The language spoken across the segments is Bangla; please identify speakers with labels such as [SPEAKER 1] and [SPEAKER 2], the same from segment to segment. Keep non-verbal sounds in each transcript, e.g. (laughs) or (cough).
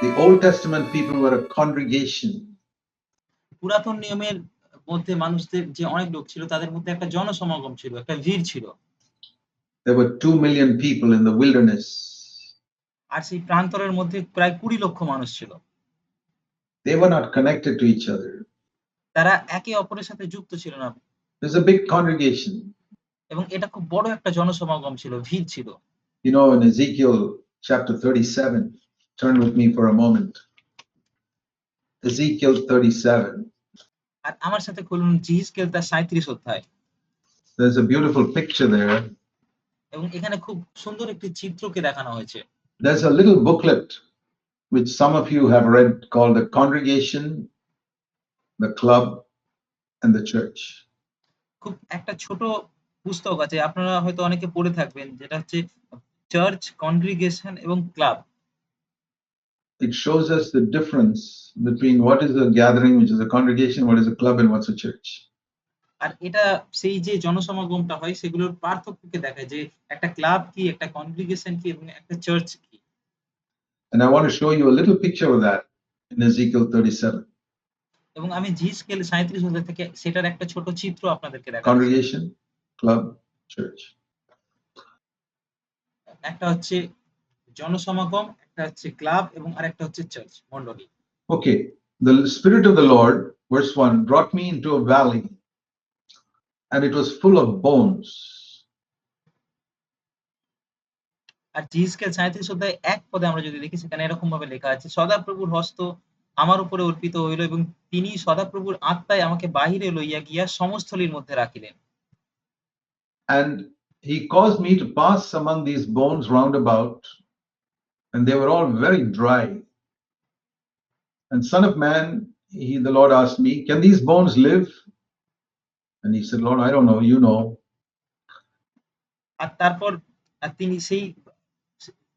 [SPEAKER 1] The Old Testament people were a congregation.
[SPEAKER 2] পুরাতন নিয়মের মধ্যে মানুষদের যে অনেক লোক ছিল তাদের মধ্যে একটা জনসমাগম ছিল একটা ভিড় ছিল
[SPEAKER 1] There were two million people in the wilderness.
[SPEAKER 2] আর সেই প্রান্তরের মধ্যে প্রায় কুড়ি লক্ষ মানুষ ছিল
[SPEAKER 1] They were not connected to each other.
[SPEAKER 2] তারা একে অপরের সাথে যুক্ত ছিল না
[SPEAKER 1] There's a big congregation.
[SPEAKER 2] এবং এটা খুব বড় একটা জনসমাগম ছিল ভিড় ছিল
[SPEAKER 1] You know, in Ezekiel chapter 37, turn with me for a moment. Ezekiel 37.
[SPEAKER 2] আর আমার সাথে খুলুন জিহিসকেল তার সাঁত্রিশ অধ্যায়
[SPEAKER 1] There's a beautiful picture there.
[SPEAKER 2] এবং এখানে খুব সুন্দর একটি চিত্রকে দেখানো হয়েছে
[SPEAKER 1] There's a little booklet which some of you have read called The Congregation, the Club, and the Church.
[SPEAKER 2] খুব একটা ছোট পুস্তক আছে আপনারা হয়তো অনেকে পড়ে থাকবেন যেটা হচ্ছে চার্চ কনগ্রিগেশন এবং club
[SPEAKER 1] It shows us the difference between what is a gathering, which is a congregation, what is a club, and what's a church.
[SPEAKER 2] আর এটা সেই যে জনসমাগমটা হয় সেগুলোর পার্থক্যকে দেখায় যে একটা ক্লাব কি একটা কনগ্রিগেশন কি এবং একটা চার্চ কি
[SPEAKER 1] And I want to show you a little picture of that in Ezekiel 37.
[SPEAKER 2] এবং আমি জি স্কেল সাঁত্রিশ অধ্যায় থেকে সেটার একটা ছোট চিত্র আপনাদেরকে দেখাচ্ছি
[SPEAKER 1] Congregation, club, church.
[SPEAKER 2] একটা হচ্ছে জনসমাগম একটা হচ্ছে ক্লাব এবং আরেকটা হচ্ছে চার্চ মন্ডলী
[SPEAKER 1] Okay, the Spirit of the Lord, verse 1, brought me into a valley, and it was full of bones.
[SPEAKER 2] আর জি স্কেল সাঁত্রিশ অধ্যায় এক পদে আমরা যদি দেখি সেখানে এরকম ভাবে লেখা আছে সদাপ্রভুর হস্ত আমার উপরে অর্পিত হইল এবং তিনি সদাপ্রভুর আত্মায় আমাকে বাহিরে লইয়া গিয়া সমস্থলীর মধ্যে রাখিলেন
[SPEAKER 1] And he caused me to pass among these bones round about, and they were all very dry. And Son of Man, he, the Lord asked me, Can these bones live? And he said, Lord, I don't know, you know.
[SPEAKER 2] আর তারপর তিনি সেই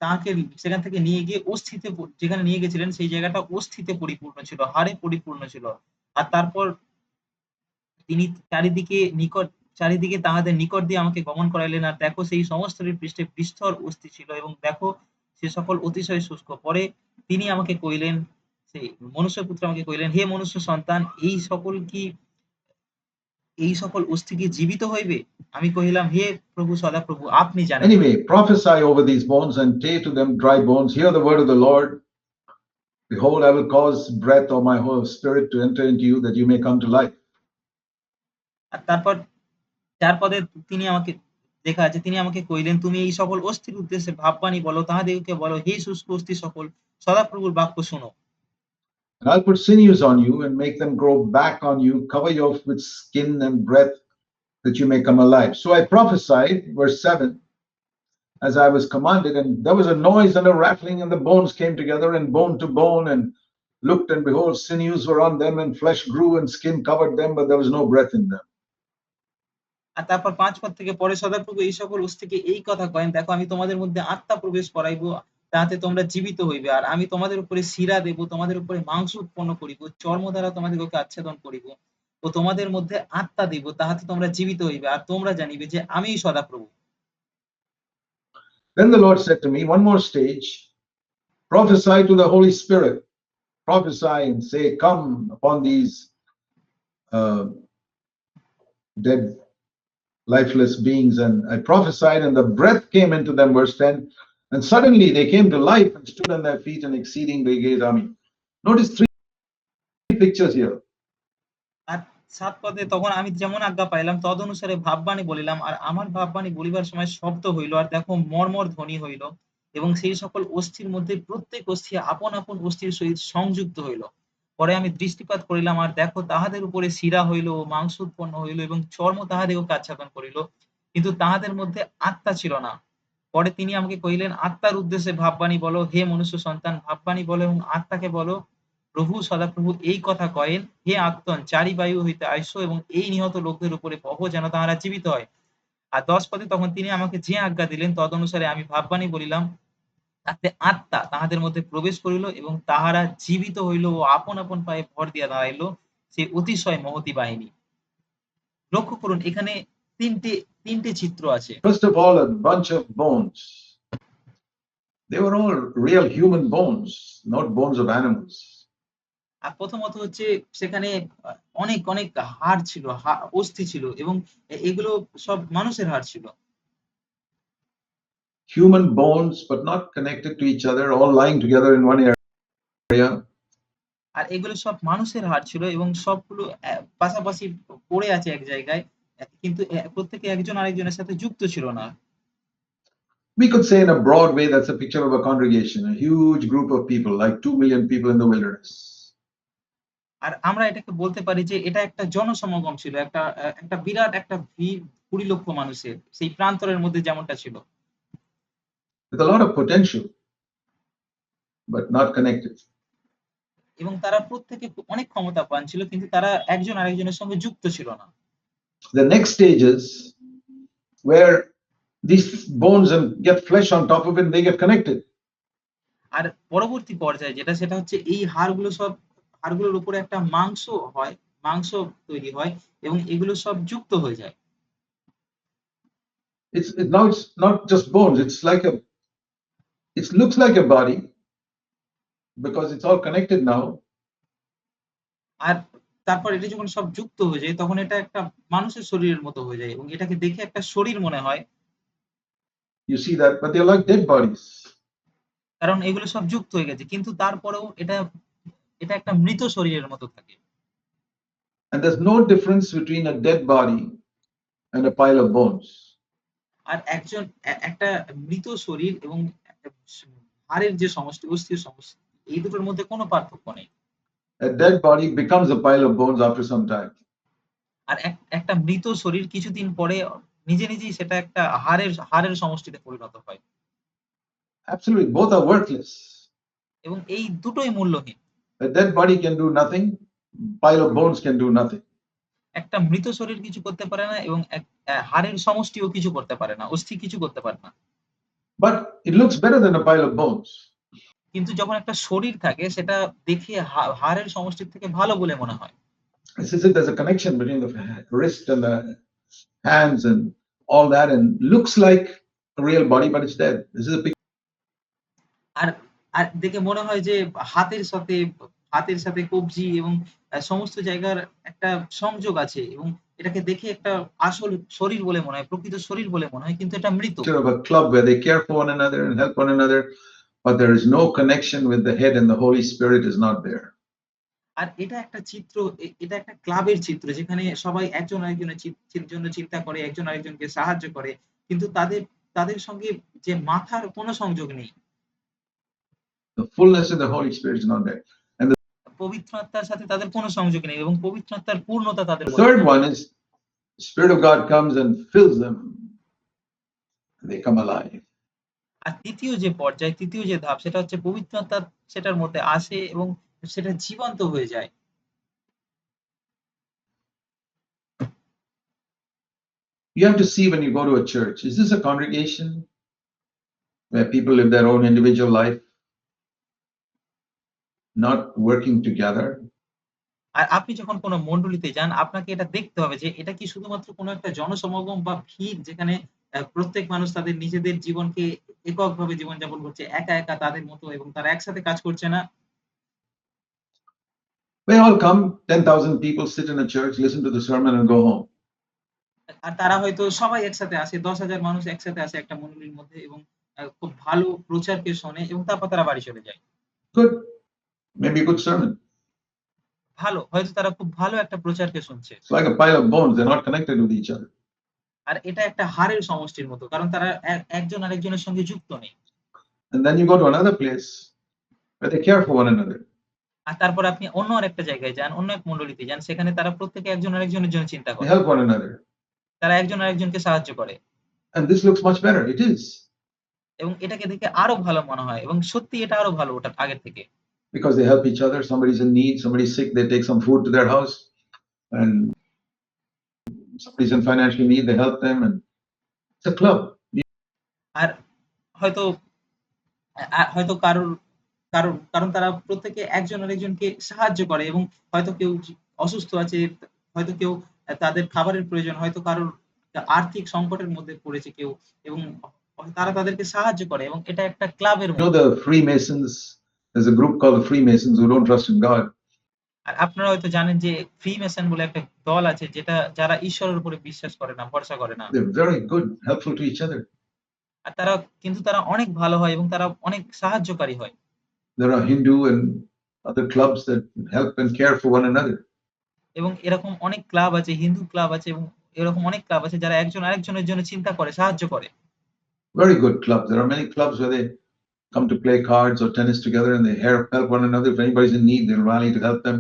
[SPEAKER 2] তাকে সেখান থেকে নিয়ে গিয়ে অস্থিতে যেখানে নিয়ে গেছিলেন সেই জায়গাটা অস্থিতে পরিপূর্ণ ছিল হাড়ে পরিপূর্ণ ছিল আর তারপর তিনি চারিদিকে নিকট চারিদিকে তাহাদের নিকট দিয়ে আমাকে গমন করাইলেন আর দেখো সেই সমস্ত পৃষ্ঠে বিস্তর অস্থি ছিল এবং দেখো সে সকল অতিশয় শুষ্ক পরে তিনি আমাকে কইলেন সেই মনুষ্য আমাকে কইলেন হে মনুষ্য সন্তান এই সকল কি এই সকল অস্থি কি জীবিত হইবে আমি কহিলাম হে প্রভু সদা প্রভু আপনি জানেন
[SPEAKER 1] Anyway, prophesy over these bones and say to them, dry bones, hear the word of the Lord. Behold, I will cause breath of my whole spirit to enter into you that you may come to life.
[SPEAKER 2] আর তারপর চার পদে তিনি আমাকে লেখা আছে তিনি আমাকে কইলেন তুমি এই সকল অস্থির উদ্দেশ্যে ভাববানি বলো তাহাদেরকে বলো হে শুষ্ক অস্থি সকল সদাপ্রভুর বাক্য শোনো
[SPEAKER 1] And I'll put sinews on you and make them grow back on you, cover you with skin and breath, that you may come alive. So I prophesied, verse 7, as I was commanded, and there was a noise and a rattling, and the bones came together, and bone to bone, and looked, and behold, sinews were on them, and flesh grew, and skin covered them, but there was no breath in them.
[SPEAKER 2] আর তারপর পাঁচ পদ থেকে পরে সদাপ্রভু এই সকল অস্থিকে এই কথা কয়েন দেখো আমি তোমাদের মধ্যে আত্মা প্রবেশ করাইবো তাহাতে তোমরা জীবিত হইবে। আর আমি তোমাদের উপরে শিরা দেব তোমাদের উপরে মাংস উৎপন্ন করিব চর্ম দ্বারা তোমাদেরকে আচ্ছাদন করিব ও তোমাদের মধ্যে আত্মা দিব তাহাতে তোমরা জীবিত হইবে। আর তোমরা জানিবে যে আমিই সদাপ্রভু।
[SPEAKER 1] Then the Lord said to me, One more stage, prophesy to the Holy Spirit. Prophesy and say, Come upon these uh, dead, lifeless beings. And I prophesied, and the breath came into them, verse 10. And suddenly they came to life and stood on their feet, an exceedingly great army. Notice three pictures here.
[SPEAKER 2] আর সাত পদে তখন আমি যেমন আজ্ঞা পাইলাম তদ অনুসারে ভাববাণী বলিলাম আর আমার ভাববাণী বলিবার সময় শব্দ হইল আর দেখো মর্মর ধ্বনি হইল এবং সেই সকল অস্থির মধ্যে প্রত্যেক অস্থি আপন আপন অস্থির সহিত সংযুক্ত হইল পরে আমি দৃষ্টিপাত করিলাম, আর দেখো, তাহাদের উপরে শিরা হইল মাংস উৎপন্ন হইল এবং চর্ম তাহাদেরকে আচ্ছাদন করিল। কিন্তু তাহাদের মধ্যে আত্মা ছিল না। পরে তিনি আমাকে কহিলেন, আত্মার উদ্দেশ্যে ভাববাণী বলো, হে মনুষ্য সন্তান, ভাববাণী বলো এবং আত্মাকে বলো, প্রভু সদাপ্রভু এই কথা কয়েন, হে আত্মন চারি বায়ু হইতে আইসো এবং এই নিহত লোকদের উপরে বহ যেন তাহারা জীবিত হয়। আর দশ পদে তখন তিনি আমাকে যে আজ্ঞা দিলেন তদ অনুসারে আমি ভাববাণী বলিলাম তাতে আত্মা তাহাদের মধ্যে প্রবেশ করিল এবং তাহারা জীবিত হইল ও আপন আপন পায়ে ভর দিয়া দাঁড়াইল সে অতিশয় মহতি বাহিনী লক্ষ্য করুন এখানে তিনটে তিনটে চিত্র আছে
[SPEAKER 1] First of all, a bunch of bones. They were all real human bones, not bones of animals.
[SPEAKER 2] আর প্রথমত হচ্ছে সেখানে অনেক, অনেক হাড় ছিল, অস্থি ছিল এবং এগুলো সব মানুষের হাড় ছিল।
[SPEAKER 1] Human bones, but not connected to each other, all lying together in one area.
[SPEAKER 2] আর এগুলো সব মানুষের হাড় ছিল এবং সবগুলো অ্যা পাশাপাশি পড়ে আছে এক জায়গায়। অ্যা কিন্তু এ প্রত্যেকে একজন আরেকজনের সাথে যুক্ত ছিল না।
[SPEAKER 1] We could say in a broad way that's a picture of a congregation, a huge group of people, like 2 million people in the wilderness.
[SPEAKER 2] আর আমরা এটাকে বলতে পারি যে এটা একটা জনসমাগম ছিল। একটা অ্যা একটা বিরাট একটা ভিড় ২০ লক্ষ মানুষের। সেই প্রান্তরের মধ্যে যেমনটা ছিল।
[SPEAKER 1] With a lot of potential, but not connected.
[SPEAKER 2] এবং তারা প্রত্যেকে অনেক ক্ষমতাবান ছিল কিন্তু তারা একজন আরেকজনের সঙ্গে যুক্ত ছিল না।
[SPEAKER 1] The next stage is where these bones and get flesh on top of it, and they get connected.
[SPEAKER 2] আর পরবর্তী পর্যায়ে যেটা সেটা হচ্ছে এই হাড়গুলো সব হাড়গুলোর উপরে একটা মাংস হয়, মাংস তৈরি হয় এবং এগুলো সব যুক্ত হয়ে যায়।
[SPEAKER 1] It's it, now it's not just bones, it's like a it looks like a body because it's all connected now,
[SPEAKER 2] আর তারপর এটা যখন সব যুক্ত হয়ে যায় তখন এটা একটা মানুষের শরীরের মতো হয়ে যায় এবং এটাকে দেখে একটা শরীর মনে হয়।
[SPEAKER 1] you see that, but they're like dead bodies.
[SPEAKER 2] কারণ এগুলো সব যুক্ত হয়ে গেছে। কিন্তু তারপরেও এটা এটা একটা মৃত শরীরের মতো থাকে।
[SPEAKER 1] And there's no difference between a dead body and a pile of bones.
[SPEAKER 2] আর একজন এ একটা মৃত শরীর এবং একটা স হাড়ের যে সমষ্টি, অস্থির সমষ্টি এই দুটোর মধ্যে কোনো পার্থক্য নেই।
[SPEAKER 1] A dead body becomes a pile of bones after some time.
[SPEAKER 2] আর একটা মৃত শরীর কিছুদিন পরে নিজে, নিজেই সেটা একটা হাড়ের হাড়ের সমষ্টিতে পরিণত হয়।
[SPEAKER 1] Absolutely, both are worthless.
[SPEAKER 2] এবং এই দুটোই মূল্যহীন।
[SPEAKER 1] A dead body can do nothing, pile of bones can do nothing.
[SPEAKER 2] একটা মৃত শরীর কিছু করতে পারে না এবং হাড়ের সমষ্টিও কিছু করতে পারে না। অস্থি কিছু করতে পারে না।
[SPEAKER 1] But it looks better than a pile of bones.
[SPEAKER 2] কিন্তু যখন একটা শরীর থাকে সেটা দেখে হা হাড়ের সমষ্টির থেকে ভালো বলে মনে হয়।
[SPEAKER 1] It's as if there's a connection between the wrist and the hands and all that, and looks like a real body, but it's dead. This is a picture.
[SPEAKER 2] আর আর দেখে মনে হয় যে হাতের সাথে হাতের সাথে কবজি এবং আ সমস্ত জায়গার একটা সংযোগ আছে এবং এটাকে দেখে একটা আসল শরীর বলে মনে হয়, প্রকৃত শরীর বলে মনে হয় কিন্তু এটা মৃত।
[SPEAKER 1] of a club where they care for one another and help one another, but there is no connection with the head, and the Holy Spirit is not there.
[SPEAKER 2] আর এটা একটা চিত্র এটা একটা ক্লাবের চিত্র যেখানে সবাই একজন আরেকজনের জন্য চিন্তা করে, একজন আরেকজনকে সাহায্য করে। কিন্তু তাদের তাদের সঙ্গে যে মাথার কোনো সংযোগ নেই।
[SPEAKER 1] The fullness of the Holy Spirit is not there.
[SPEAKER 2] পবিত্র আত্মার সাথে তাদের কোনো সংযোগ নেই এবং পবিত্র আত্মার পূর্ণতা তাদের
[SPEAKER 1] The
[SPEAKER 2] মধ্যে
[SPEAKER 1] third
[SPEAKER 2] নেই।
[SPEAKER 1] one is the Spirit of God comes and fills them, and they come alive.
[SPEAKER 2] আর তৃতীয় যে পর্যায়, তৃতীয় যে ধাপ সেটা হচ্ছে পবিত্র আত্মা সেটার মধ্যে আসে এবং সেটা জীবন্ত হয়ে যায়।
[SPEAKER 1] You have to see when you go to a church, is this a congregation where people live their own individual life, Not working together?
[SPEAKER 2] আর আপনি যখন কোনো মণ্ডলীতে যান আপনাকে এটা দেখতে হবে যে এটা কি শুধুমাত্র কোনো একটা জনসমাগম বা ভিড় যেখানে প্রত্যেক মানুষ তাদের নিজেদের জীবনকে এককভাবে জীবনযাপন করছে, একা, একা তাদের মতো এবং তারা একসাথে কাজ করছে না।
[SPEAKER 1] They all come, 10,000 people sit in a church, listen to the sermon, and go home.
[SPEAKER 2] আর তারা হয়তো সবাই একসাথে আসে, ১০,০০০ মানুষ একসাথে আসে একটা মণ্ডলীর মধ্যে এবং খুব ভালো প্রচারকে শোনে এবং তারপর তারা বাড়ি চলে যায়।
[SPEAKER 1] Good, maybe a good sermon.
[SPEAKER 2] ভালো, হয়তো তারা খুব ভালো একটা প্রচারকে শুনছে।
[SPEAKER 1] It's like a pile of bones, they're not connected with each other.
[SPEAKER 2] আর এটা একটা হাড়ের সমষ্টির মতো। কারণ তারা এ একজন আরেকজনের সঙ্গে যুক্ত নেই।
[SPEAKER 1] And then you go to another place where they care for one another.
[SPEAKER 2] আর তারপর আপনি অন্য আরেকটা জায়গায় যান, অন্য এক মণ্ডলীতে যান। সেখানে তারা প্রত্যেকে একজন আরেকজনের জন্য চিন্তা
[SPEAKER 1] They
[SPEAKER 2] করে।
[SPEAKER 1] help one another.
[SPEAKER 2] তারা একজন আরেকজনকে সাহায্য করে।
[SPEAKER 1] And this looks much better. It is.
[SPEAKER 2] এবং এটাকে দেখে আরও ভালো মনে হয় এবং সত্যি এটা আরও ভালো ওটার আগের থেকে।
[SPEAKER 1] Because they help each other. Somebody's in need, somebody's sick, they take some food to their house. And somebody's in financial need, they help them. And it's a club.
[SPEAKER 2] আর হয়তো আ আ হয়তো কারোর কারণ কারণ তারা প্রত্যেকে একজন আরেকজনকে সাহায্য করে এবং হয়তো কেউ অসুস্থ আছে, হয়তো কেউ তাদের খাবারের প্রয়োজন, হয়তো কারোর আর্থিক সংকটের মধ্যে পড়েছে কেউ এবং তারা তাদেরকে সাহায্য করে এবং এটা একটা ক্লাবের মতো।
[SPEAKER 1] There's a group called the Freemasons who don't trust in God.
[SPEAKER 2] আর আপনারা হয়তো জানেন যে ফ্রিমেসন বলে একটা দল আছে যেটা যারা ঈশ্বরের উপরে বিশ্বাস করে না, ভরসা করে না।
[SPEAKER 1] They're very good, helpful to each other.
[SPEAKER 2] আর তারা কিন্তু তারা অনেক ভালো হয় এবং তারা অনেক সাহায্যকারী হয়।
[SPEAKER 1] There are Hindu and other clubs that help and care for one another.
[SPEAKER 2] এবং এরকম অনেক ক্লাব আছে, হিন্দু ক্লাব আছে এবং এরকম অনেক ক্লাব আছে যারা একজন আরেকজনের জন্য চিন্তা করে, সাহায্য করে।
[SPEAKER 1] Very good clubs. There are many clubs where they come to play cards or tennis together and they help help one another. If anybody's in need, they'll rally to help them.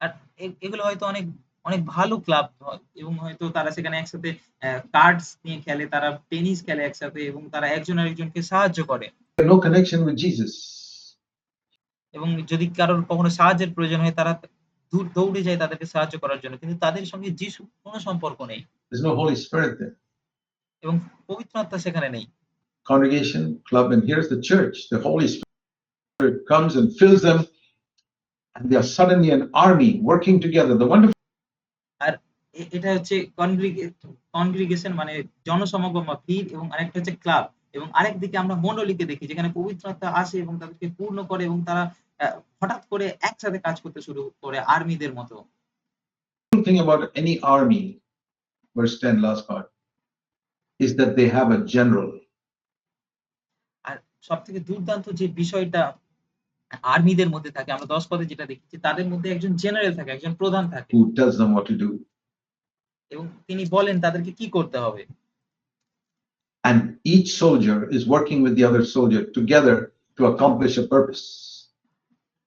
[SPEAKER 2] আর এ এগুলো হয়তো অনেক অনেক ভালো ক্লাব এবং হয়তো তারা সেখানে একসাথে কার্ডস নিয়ে খেলে, তারা টেনিস খেলে একসাথে এবং তারা একজন আরেকজনকে সাহায্য করে।
[SPEAKER 1] They no connection with Jesus.
[SPEAKER 2] এবং যদি কারোর কখনো সাহায্যের প্রয়োজন হয় তারা দূর দৌড়ে যায় তাদেরকে সাহায্য করার জন্য। কিন্তু তাদের সঙ্গে যিশুর কোন সম্পর্ক নেই. এবং পবিত্র আত্মা সেখানে নেই।
[SPEAKER 1] Congregation, club, and here's the church. The Holy Spirit comes and fills them, and they are suddenly an army working together. The wonderful
[SPEAKER 2] এ এটা হচ্ছে কনগ্রিগে কনগ্রিগেশন মানে জনসমাগম বা ভিড় এবং আরেকটা হচ্ছে ক্লাব এবং আরেকদিকে আমরা মণ্ডলীকে দেখি যেখানে পবিত্র আত্মা আসে এবং তাদেরকে পূর্ণ করে এবং তারা অ্যা হঠাৎ করে একসাথে কাজ করতে শুরু করে আর্মিদের মতো।
[SPEAKER 1] thing about any army, verse 10, last part, is that they have a general.
[SPEAKER 2] আর সবথেকে দুর্দান্ত যে বিষয়টা আর্মিদের মধ্যে থাকে আমরা ১০ পদে যেটা দেখি তাদের মধ্যে একজন জেনারেল থাকে, একজন প্রধান থাকে এবং তিনি বলেন তাদেরকে কি করতে হবে।
[SPEAKER 1] And each soldier is working with the other soldier together to accomplish a purpose.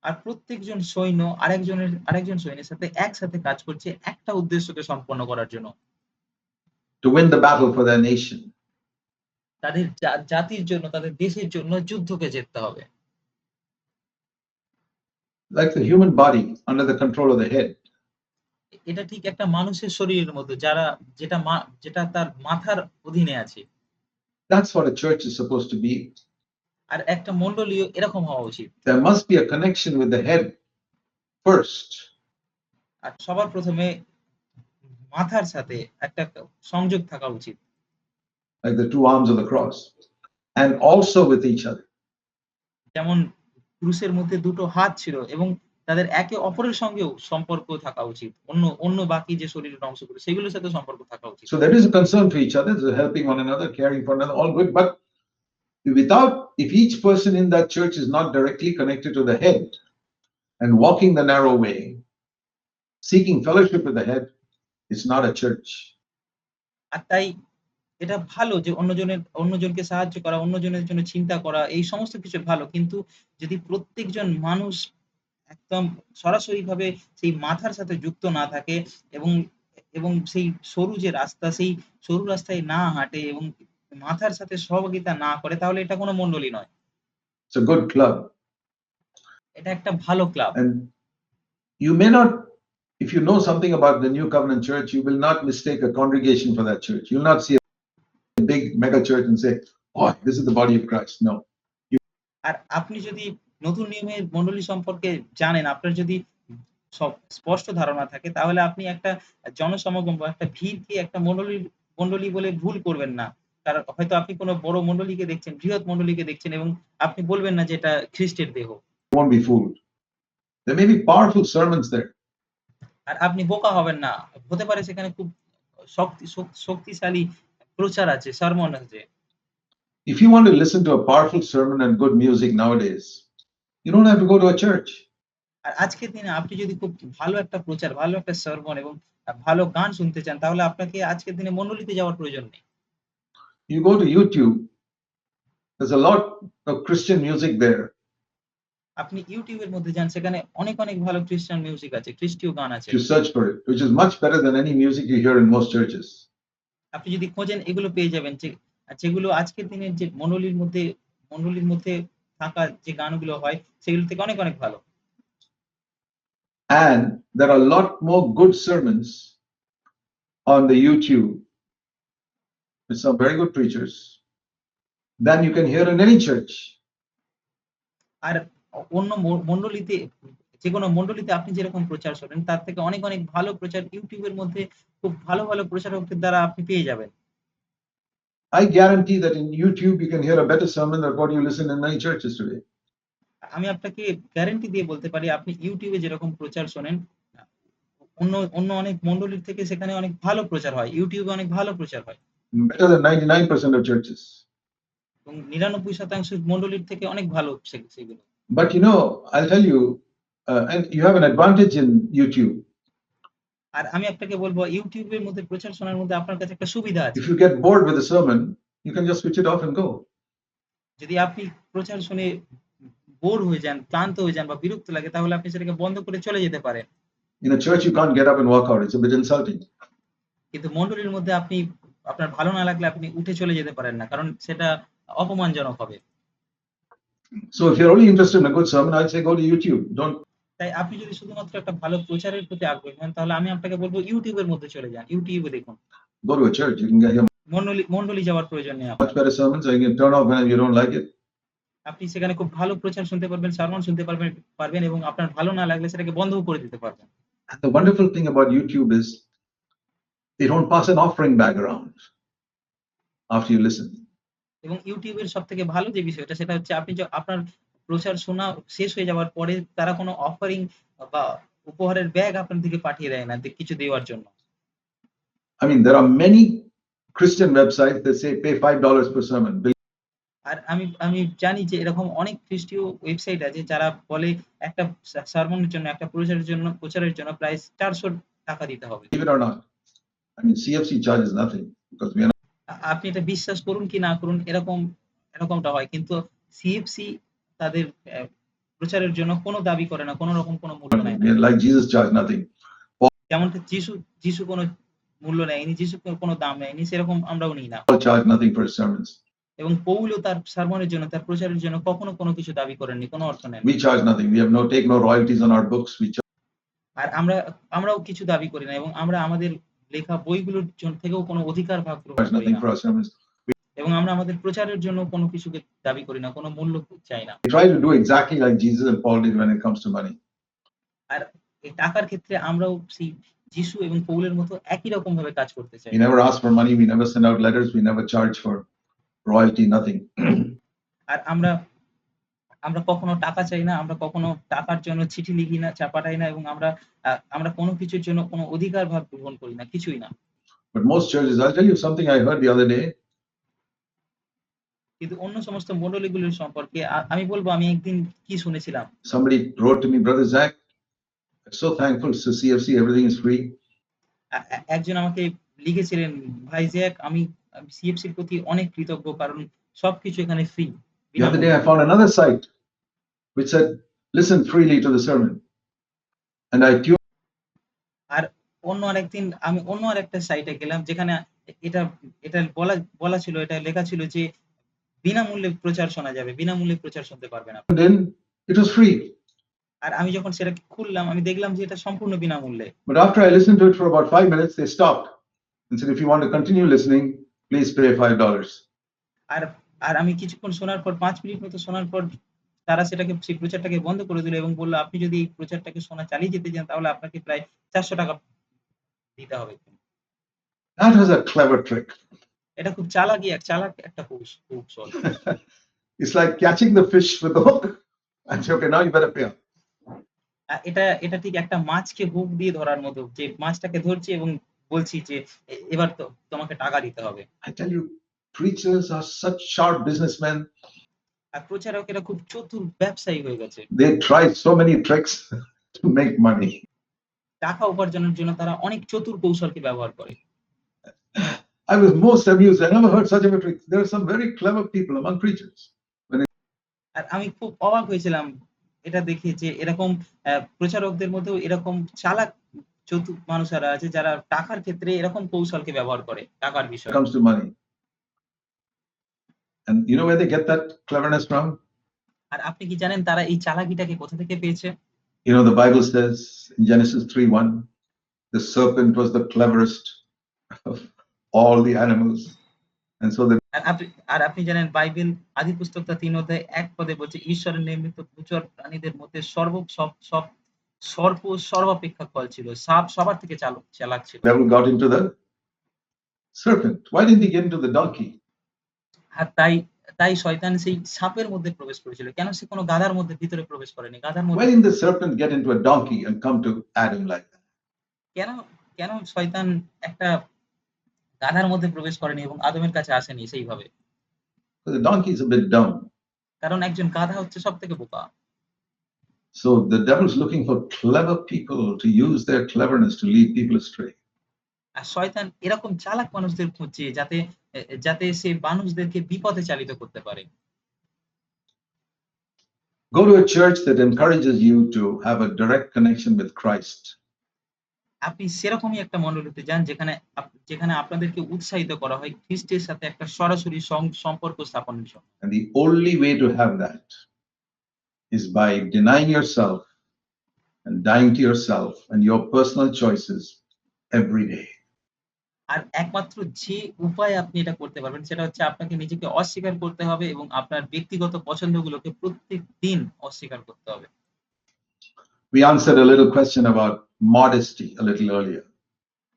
[SPEAKER 2] আর প্রত্যেকজন সৈন্য আরেকজনের আরেকজন সৈন্যের সাথে একসাথে কাজ করছে একটা উদ্দেশ্যকে সম্পন্ন করার জন্য।
[SPEAKER 1] To win the battle for their nation.
[SPEAKER 2] তাদের জাতির জন্য, তাদের দেশের জন্য যুদ্ধকে জিততে হবে।
[SPEAKER 1] Like the human body under the control of the head.
[SPEAKER 2] এটা ঠিক একটা মানুষের শরীরের মতো যারা যেটা যেটা তার মাথার অধীনে আছে।
[SPEAKER 1] That's what a church is supposed to be.
[SPEAKER 2] আর একটা মণ্ডলীও এরকম হওয়া উচিত।
[SPEAKER 1] There must be a connection with the head first.
[SPEAKER 2] আর সবার ১ম এ মাথার সাথে একটা সংযোগ থাকা উচিত।
[SPEAKER 1] Like the two arms of the cross, and also with each other.
[SPEAKER 2] যেমন ক্রুশের মধ্যে দুটো হাত ছিল এবং তাদের একে অপরের সঙ্গেও সম্পর্ক থাকা উচিত। অন্য অন্য বাকি যে শরীরের অংশগুলো সেগুলোর সাথে সম্পর্ক থাকা উচিত।
[SPEAKER 1] So there is a concern for each other, there's a helping one another, caring for another, all good. But without, if each person in that church is not directly connected to the head and walking the narrow way, seeking fellowship with the head, it's not a church.
[SPEAKER 2] আর তাই এটা ভালো যে অন্যজনের অন্যজনকে সাহায্য করা, অন্যজনের জন্য চিন্তা করা এই সমস্ত কিছু ভালো। কিন্তু যদি প্রত্যেকজন মানুষ একদম সরাসরিভাবে সেই মাথার সাথে যুক্ত না থাকে এবং এবং সেই সরু যে রাস্তা সেই সরু রাস্তায় না হাঁটে এবং মাথার সাথে সহযোগিতা না করে তাহলে এটা কোনো মণ্ডলী নয়।
[SPEAKER 1] It's a good club.
[SPEAKER 2] এটা একটা ভালো
[SPEAKER 1] club. You may not not, if you know something about the New Covenant Church, you will not mistake a congregation for that church. You'll not see a big mega church and say, oh, this is the body of Christ. No.
[SPEAKER 2] আর আপনি যদি নতুন নিয়মের মণ্ডলী সম্পর্কে জানেন, আপনার যদি সব স্পষ্ট ধারণা থাকে তাহলে আপনি একটা জনসমাগম বা একটা ভিড়কে একটা মণ্ডলীর মণ্ডলী বলে ভুল করবেন না। কারণ হয়তো আপনি কোনো বড় মণ্ডলীকে দেখছেন, বৃহৎ মণ্ডলীকে দেখছেন এবং আপনি বলবেন না যে এটা খ্রিস্টের দেহ।
[SPEAKER 1] You won't be fooled. There may be powerful sermons there.
[SPEAKER 2] আর আপনি বোকা হবেন না। হতে পারে সেখানে খুব শক্তি শক্তিশালী প্রচার আছে, সারমন আছে।
[SPEAKER 1] If you want to listen to a powerful sermon and good music nowadays, you don't have to go to a church.
[SPEAKER 2] আর আজকের দিনে আপনি যদি খুব ভালো একটা প্রচার, ভালো একটা সারমন এবং আ ভালো গান শুনতে চান তাহলে আপনাকে আজকের দিনে মণ্ডলীতে যাওয়ার প্রয়োজন নেই।
[SPEAKER 1] You go to YouTube, there's a lot of Christian music there.
[SPEAKER 2] আপনি YouTube এর মধ্যে যান সেখানে অনেক, অনেক ভালো খ্রিস্টান মিউজিক আছে, খ্রিস্টীয় গান আছে।
[SPEAKER 1] You search for it, which is much better than any music you hear in most churches.
[SPEAKER 2] আপনি যদি খোঁজেন এগুলো পেয়ে যাবেন যে যেগুলো আজকের দিনের যে মণ্ডলীর মধ্যে মণ্ডলীর মধ্যে থাকা যে গানগুলো হয় সেগুলো থেকে অনেক, অনেক ভালো।
[SPEAKER 1] And there are a lot more good sermons on the YouTube with some very good preachers than you can hear in any church.
[SPEAKER 2] আর অন্য ম মণ্ডলীতে যেকোনো মন্ডলীতে আপনি যেরকম প্রচার শোনেন তার থেকে অনেক, অনেক ভালো প্রচার ইউটিউবের মধ্যে খুব ভালো, ভালো প্রচারকদের দ্বারা আপনি পেয়ে যাবেন।
[SPEAKER 1] I guarantee that in YouTube you can hear a better sermon than what you listen in many churches today.
[SPEAKER 2] আমি আপনাকে গ্যারান্টি দিয়ে বলতে পারি আপনি ইউটিউবে যেরকম প্রচার শোনেন অন্য অন্য অনেক মন্ডলীর থেকে সেখানে অনেক ভালো প্রচার হয় ইউটিউবে অনেক ভালো প্রচার হয়
[SPEAKER 1] Better than 99% of churches.
[SPEAKER 2] এবং নিরানব্বই শতাংশ মন্ডলীর থেকে অনেক ভালো সেগুলো
[SPEAKER 1] But you know, I'll tell you, uh, and you have an advantage in YouTube.
[SPEAKER 2] আর আমি আপনাকে বলবো ইউটিউবের মধ্যে প্রচার শোনার মধ্যে আপনার কাছে একটা সুবিধা আছে
[SPEAKER 1] If you get bored with the sermon, you can just switch it off and go.
[SPEAKER 2] যদি আপনি প্রচার শুনে বোর হয়ে যান ক্লান্ত হয়ে যান বা বিরক্ত লাগে তাহলে আপনি সেটাকে বন্ধ করে চলে যেতে পারেন
[SPEAKER 1] In a church, you can't get up and walk out. It's a bit insulting.
[SPEAKER 2] কিন্তু মণ্ডলীর মধ্যে আপনি আপনার ভালো না লাগলে আপনি উঠে চলে যেতে পারেন না কারণ সেটা অপমানজনক হবে
[SPEAKER 1] So if you're only interested in a good sermon, I'd say go to YouTube. Don't
[SPEAKER 2] তাই আপনি যদি শুধুমাত্র একটা ভালো প্রচারের প্রতি আগ্রহী হন তাহলে আমি আপনাকে বলব ইউটিউবের মধ্যে চলে যান ইউটিউবে দেখুন
[SPEAKER 1] go to a church. You can get
[SPEAKER 2] মন্ডলী মন্ডলী যাওয়ার প্রয়োজন নেই
[SPEAKER 1] much better sermons, you can turn off whenever you don't like it.
[SPEAKER 2] আপনি সেখানে খুব ভালো প্রচার শুনতে পারবেন সারমন শুনতে পারবেন পারবেন এবং আপনার ভালো না লাগলে সেটাকে বন্ধও করে দিতে পারবেন
[SPEAKER 1] And the wonderful thing about YouTube is they don't pass an offering bag around after you listen.
[SPEAKER 2] এবং ইউটিউবের সব থেকে ভালো যে বিষয়টা সেটা হচ্ছে আপনি আপনার প্রচার শোনা শেষ হয়ে যাওয়ার পরে তারা কোনো অফারিং বা উপহারের ব্যাগ আপনার দিকে পাঠিয়ে দেয় না কিছু দেওয়ার জন্য।
[SPEAKER 1] I mean, there are many Christian websites that say pay five dollars per sermon.
[SPEAKER 2] আর আমি আমি জানি যে এরকম অনেক খ্রিস্টীয় ওয়েবসাইট আছে যারা বলে একটা সারমনের জন্য একটা প্রচারের জন্য প্রচারের জন্য প্রায় চারশো টাকা দিতে হবে। আপনি এটা বিশ্বাস করুন কি না করুন এরকম এরকমটা হয়। কিন্তু সিএফসি তাদের প্রচারের জন্য কোনো দাবি করে না কোনো রকম কোনো মূল্য নেয় না
[SPEAKER 1] Jesus charged nothing.
[SPEAKER 2] যেমন যিশু যিশু কোনো মূল্য নেয়নি যিশু কোনো দাম নেয়নি সেরকম আমরাও নিই না
[SPEAKER 1] charged nothing for
[SPEAKER 2] এবং পৌলও তার সারমনের জন্য তার প্রচারের জন্য কখনো কোনো কিছু দাবি করেননি কোনো অর্থ নেন
[SPEAKER 1] charge nothing. We have no take no royalties on our books. We charge
[SPEAKER 2] আর আমরা আমরাও কিছু দাবি করি না এবং আমরা আমাদের লেখা বইগুলোর জন্য থেকেও কোনো অধিকার ভাগ করি না. এবং আমরা আমাদের প্রচারের জন্য কোনো কিছুকে দাবি করি না কোনো মূল্য চাই না।
[SPEAKER 1] আর
[SPEAKER 2] এই টাকার ক্ষেত্রে আমরাও সেই যিশু এবং পৌলের মতো একই রকম ভাবে কাজ করতে চাই।
[SPEAKER 1] Never ask for money we never send out letters we never charge for royalty nothing
[SPEAKER 2] আর আমরা আমরা কখনো টাকা চাই না আমরা কখনো টাকার জন্য চিঠি লিখি না চাপাটাই না এবং আমরা আমরা কোনো কিছুর জন্য কোনো অধিকার ভাব গ্রহণ করি না কিছুই না।
[SPEAKER 1] But most charges I tell you something I heard the other day
[SPEAKER 2] কিন্তু অন্য সমস্ত মণ্ডলীগুলির সম্পর্কে আমি বলব আমি একদিন কি শুনেছিলাম
[SPEAKER 1] Somebody wrote to me, Brother Zach, I'm so thankful to CFC, everything is free.
[SPEAKER 2] একজন আমাকে লিখেছিলেন ভাই জ্যাক আমি সিএফসির প্রতি অনেক কৃতজ্ঞ কারণ সবকিছু এখানে free
[SPEAKER 1] The other day, I found another site which said, listen freely to the sermon. And I tuned
[SPEAKER 2] আর অন্য আরেকদিন আমি অন্য আরেকটা সাইটে গেলাম যেখানে এটা এটা বলা বলা ছিল এটা লেখা ছিল যে বিনামূল্যে প্রচার শোনা যাবে বিনামূল্যে প্রচার শুনতে পারবেন আপনি
[SPEAKER 1] in, it was free.
[SPEAKER 2] আর আমি যখন সেটা খুললাম আমি দেখলাম যে এটা সম্পূর্ণ বিনামূল্যে
[SPEAKER 1] But after I listened to it for about five minutes, they stopped and said, if you want to continue listening, please pay five dollars.
[SPEAKER 2] আর আর আমি কিছুক্ষণ শোনার পর পাঁচ মিনিট মতো শোনার পর তারা সেটাকে সেই প্রচারটাকে বন্ধ করে দিল এবং বলল আপনি যদি এই প্রচারটাকে শোনা চালিয়ে যেতে চান তাহলে আপনাকে প্রায় চারশো টাকা দিতে হবে
[SPEAKER 1] That was a clever trick.
[SPEAKER 2] এটা খুব চালাকি এক চালাক একটা কৌশল
[SPEAKER 1] it's like catching the fish with the hook আচ্ছা okay now you better pay
[SPEAKER 2] এটা এটা ঠিক একটা মাছকে হুক দিয়ে ধরার মতো যে মাছটাকে ধরছি এবং বলছি যে এবার তো তোমাকে টাকা দিতে হবে।
[SPEAKER 1] I tell you preachers are such sharp businessman
[SPEAKER 2] আর প্রচারকেরা খুব চতুর ব্যবসায়ী হয়ে গেছে।
[SPEAKER 1] They try so many tricks to make money
[SPEAKER 2] টাকা উপার্জনের জন্য তারা অনেক চতুর কৌশলকে ব্যবহার করে। (laughs)
[SPEAKER 1] I was most amused. I never heard such of a trick. There are some very clever people among preachers.
[SPEAKER 2] আর আমি খুব অবাক হয়েছিলাম এটা দেখে যে এরকম আহ, প্রচারকদের মধ্যেও এরকম চালাক চতুর মানুষেরা আছে যারা টাকার ক্ষেত্রে এরকম কৌশলকে ব্যবহার করে টাকার
[SPEAKER 1] When it
[SPEAKER 2] বিষয়ে
[SPEAKER 1] comes to money. And you know where they get that cleverness from?
[SPEAKER 2] আর আপনি কি জানেন তারা এই চালাকিটাকে কোথা থেকে পেয়েছে
[SPEAKER 1] You know, the Bible says in Genesis 3 1, the serpent was the cleverest of all the animals. And so the
[SPEAKER 2] আর আপনি জানেন বাইবেল আদি পুস্তকটা তিন অধ্যায় এক পদে বলছে ঈশ্বরের নির্মিত ভূচর প্রাণীদের মধ্যে সর্ব সব সব সর্প সর্বাপেক্ষা কল ছিল সাপ সবার থেকে চালক চালাক ছিল
[SPEAKER 1] devil got into the serpent. Why didn't he get into the donkey?
[SPEAKER 2] আর তাই তাই শয়তান সেই সাপের মধ্যে প্রবেশ করেছিল। কেন সে কোনো গাধার মধ্যে ভিতরে প্রবেশ করেনি? গাধার মধ্যে
[SPEAKER 1] Why didn't the serpent get into a donkey and come to Adam like that?
[SPEAKER 2] কেন কেন শয়তান একটা গাধার মধ্যে প্রবেশ করেনি এবং আদমের কাছে আসেনি সেইভাবে?
[SPEAKER 1] Because the donkey is a bit dumb.
[SPEAKER 2] কারণ একজন গাধা হচ্ছে সবথেকে বোকা।
[SPEAKER 1] So the devil's looking for clever people to use their cleverness to lead people astray.
[SPEAKER 2] আর শয়তান এরকম চালাক মানুষদের খুঁজছে যাতে এ যাতে সে মানুষদেরকে বিপথে চালিত করতে পারে।
[SPEAKER 1] Go to a church that encourages you to have a direct connection with Christ.
[SPEAKER 2] আপনি সেরকমই একটা মণ্ডলীতে যান যেখানে যেখানে আপনাদেরকে উৎসাহিত করা হয় খ্রিস্টের সাথে একটা সরাসরি সম্পর্ক স্থাপনের জন্য।
[SPEAKER 1] And the only way to have that is by denying yourself and dying to yourself and your personal choices every day.
[SPEAKER 2] আর একমাত্র যে উপায় আপনি এটা করতে পারবেন সেটা হচ্ছে আপনাকে নিজেকে অস্বীকার করতে হবে এবং আপনার ব্যক্তিগত পছন্দগুলোকে প্রত্যেকদিন অস্বীকার করতে হবে।
[SPEAKER 1] We answered a little question about modesty a little earlier.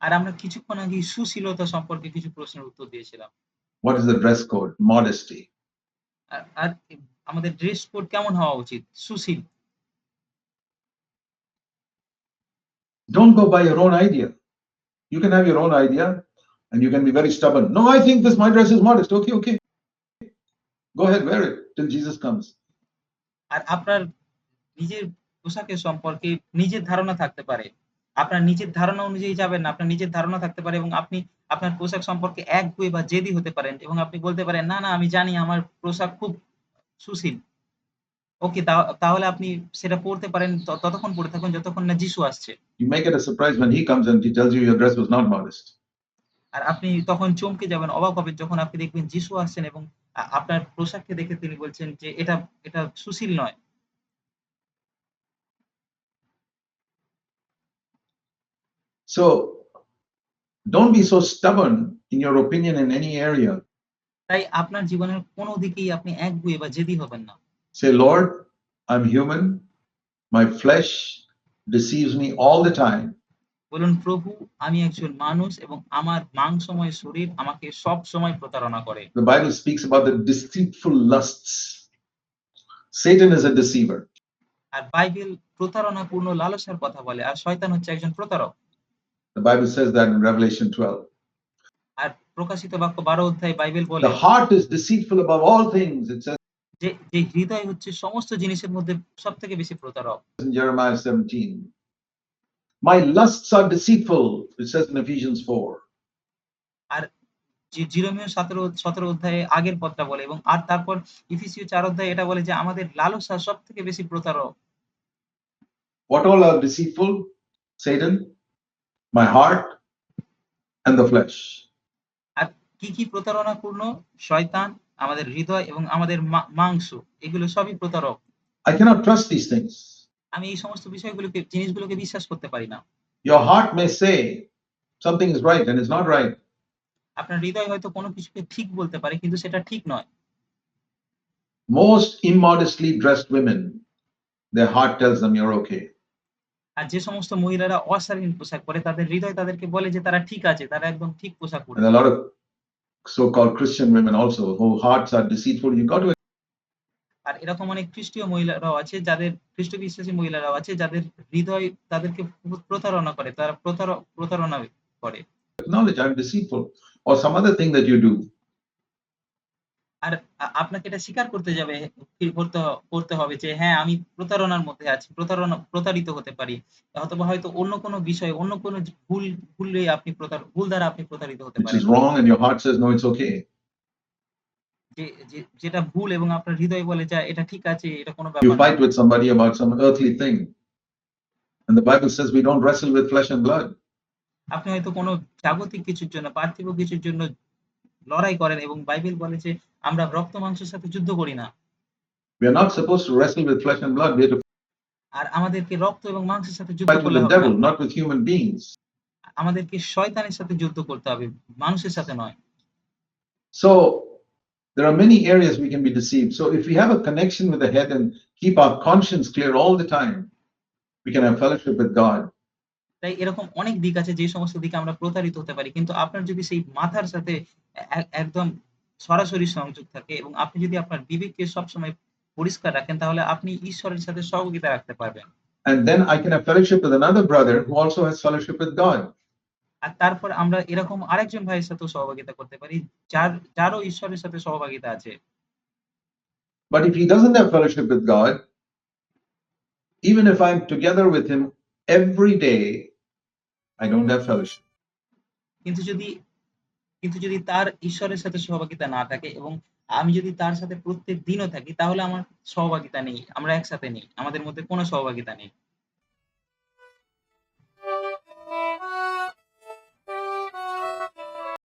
[SPEAKER 2] আর আমরা কিছুক্ষণ আগেই সুশীলতা সম্পর্কে কিছু প্রশ্নের উত্তর দিয়েছিলাম।
[SPEAKER 1] What is the dress code? Modesty.
[SPEAKER 2] আর আর আমাদের ড্রেস কোড কেমন হওয়া উচিত? সুশীল।
[SPEAKER 1] Don't go by your own idea. You can have your own idea and you can be very stubborn. No, I think this my dress is modest. Okay, okay. Go ahead, wear it till Jesus comes.
[SPEAKER 2] আর আপনার নিজের পোশাকের সম্পর্কে নিজের ধারণা থাকতে পারে। আপনার নিজের ধারণা অনুযায়ী যাবেন না। আপনার নিজের ধারণা থাকতে পারে এবং আপনি আপনার পোশাক সম্পর্কে একগুঁয়ে বা জেদি হতে পারেন এবং আপনি বলতে পারেন, "না, না আমি জানি আমার পোশাক খুব সুশীল।" ওকে তাহলে আপনি সেটা পড়তে পারেন ততক্ষণ পড়ে থাকুন যতক্ষণ না যিশু আসছে।
[SPEAKER 1] You make it a surprise when he comes and he tells you your dress was not modest.
[SPEAKER 2] আর আপনি তখন চমকে যাবেন, অবাক হবেন যখন আপনি দেখবেন যিশু আসছেন এবং আপনার পোশাককে দেখে তিনি বলছেন যে এটা এটা সুশীল নয়।
[SPEAKER 1] So don't be so stubborn in your opinion in any area.
[SPEAKER 2] তাই আপনার জীবনের কোন দিকেই আপনি একগুঁয়ে বা জেদি হবেন না।
[SPEAKER 1] Say, Lord, I'm human. My flesh deceives me all the time.
[SPEAKER 2] বলুন, "প্রভু আমি একজন মানুষ এবং আমার মাংসময় শরীর আমাকে সবসময় প্রতারণা করে।"
[SPEAKER 1] The Bible speaks about the deceitful lusts. Satan is a deceiver.
[SPEAKER 2] আর বাইবেল প্রতারণাপূর্ণ লালসার কথা বলে। আর শয়তান হচ্ছে একজন প্রতারক।
[SPEAKER 1] The Bible says that in Revelation 12.
[SPEAKER 2] আর প্রকাশিত বাক্য 12 অধ্যায়ে বাইবেল বলে
[SPEAKER 1] The heart is deceitful above all things. It says
[SPEAKER 2] যে যে হৃদয় হচ্ছে সমস্ত জিনিসের মধ্যে সবথেকে বেশি প্রতারক।
[SPEAKER 1] in Jeremiah 17. My lusts are deceitful, it says in Ephesians 4.
[SPEAKER 2] আর যে জিরোমীয় 17 17 অধ্যায়ে আগের পদটা বলে এবং আর তারপর ইফিসীয় 4 অধ্যায়ে এটা বলে যে আমাদের লালসা সবথেকে বেশি প্রতারক।
[SPEAKER 1] What all are deceitful? Satan, my heart, and the flesh.
[SPEAKER 2] আর কি, কি প্রতারণাপূর্ণ? শয়তান, আমাদের হৃদয় এবং আমাদের মা মাংস এগুলো সবই প্রতারক।
[SPEAKER 1] I cannot trust these things.
[SPEAKER 2] আমি এই সমস্ত বিষয়গুলোকে জিনিসগুলোকে বিশ্বাস করতে পারি না।
[SPEAKER 1] Your heart may say something is right and it's not right.
[SPEAKER 2] আপনার হৃদয় হয়তো কোনো কিছুকে ঠিক বলতে পারে কিন্তু সেটা ঠিক নয়।
[SPEAKER 1] Most immodestly dressed women, their heart tells them you're okay.
[SPEAKER 2] আর যে সমস্ত মহিলারা অশালীন পোশাক পরে তাদের হৃদয় তাদেরকে বলে যে তারা ঠিক আছে, তারা একদম ঠিক পোশাক
[SPEAKER 1] পরে
[SPEAKER 2] পরেছে।
[SPEAKER 1] a lot of so-called Christian women also, whose hearts are deceitful. You got to
[SPEAKER 2] আর এরকম অনেক খ্রিস্টীয় মহিলারাও আছে যাদের খ্রিস্ট বিশ্বাসী মহিলারাও আছে যাদের হৃদয় তাদেরকে প্রতারণা করে। তারা প্রতার প্রতারণা করে।
[SPEAKER 1] acknowledge I'm deceitful or some other thing that you do.
[SPEAKER 2] আর আপনাকে এটা স্বীকার করতে যাবে করতে করতে হবে যে হ্যাঁ, আমি প্রতারণার মধ্যে আছি। প্রতারণা প্রতারিত হতে পারি। অথবা হয়তো অন্য কোনো বিষয়ে অন্য কোনো ভুল ভুলে আপনি প্রতার ভুল দ্বারা আপনি প্রতারিত হতে পারেন। যেটা ভুল এবং আপনার হৃদয় বলে যা এটা ঠিক আছে, এটা কোনো ব্যাপার না।
[SPEAKER 1] fight with somebody about some earthly thing and the bible says we don't wrestle with flesh and blood
[SPEAKER 2] আপনি হয়তো কোনো জাগতিক কিছুর জন্য, পার্থিব কিছুর জন্য লড়াই করেন এবং বাইবেল বলে যে আমরা রক্ত মাংসের সাথে যুদ্ধ করি না।
[SPEAKER 1] we are not supposed to wrestle with flesh and blood we are to
[SPEAKER 2] আর আমাদেরকে রক্ত এবং মাংসের সাথে যুদ্ধ
[SPEAKER 1] fight with
[SPEAKER 2] করলে
[SPEAKER 1] the
[SPEAKER 2] হবে
[SPEAKER 1] devil not with human beings
[SPEAKER 2] আমাদেরকে শয়তানের সাথে যুদ্ধ করতে হবে, মানুষের সাথে নয়।
[SPEAKER 1] so there are many areas we can be deceived so if we have a connection with the head and keep our conscience clear all the time we can have fellowship with god
[SPEAKER 2] তাই এরকম অনেক দিক আছে যে সমস্ত দিকে আমরা প্রতারিত হতে পারি। কিন্তু আপনার যদি সেই মাথার সাথে একদম সরাসরি সংযোগ থাকে এবং আপনি যদি আপনার বিবেককে সবসময় পরিষ্কার রাখেন তাহলে আপনি ঈশ্বরের সাথে সহযোগিতা রাখতে পারবেন
[SPEAKER 1] And then I can have fellowship with another brother who also has fellowship with God.
[SPEAKER 2] আর তারপর আমরা এরকম আরেকজন ভাইয়ের সাথেও সহযোগিতা করতে পারি যার যারও ঈশ্বরের সাথে সহভাগিতা আছে
[SPEAKER 1] But if he doesn't have fellowship with God, even if I'm together with him every day, I don't have fellowship.
[SPEAKER 2] কিন্তু যদি কিন্তু যদি তার ঈশ্বরের সাথে সহভাগিতা না থাকে এবং আমি যদি তার সাথে প্রত্যেক দিনও থাকি, তাহলে আমার সহভাগিতা নেই, আমরা একসাথে নেই, আমাদের মধ্যে কোনো সহভাগিতা নেই।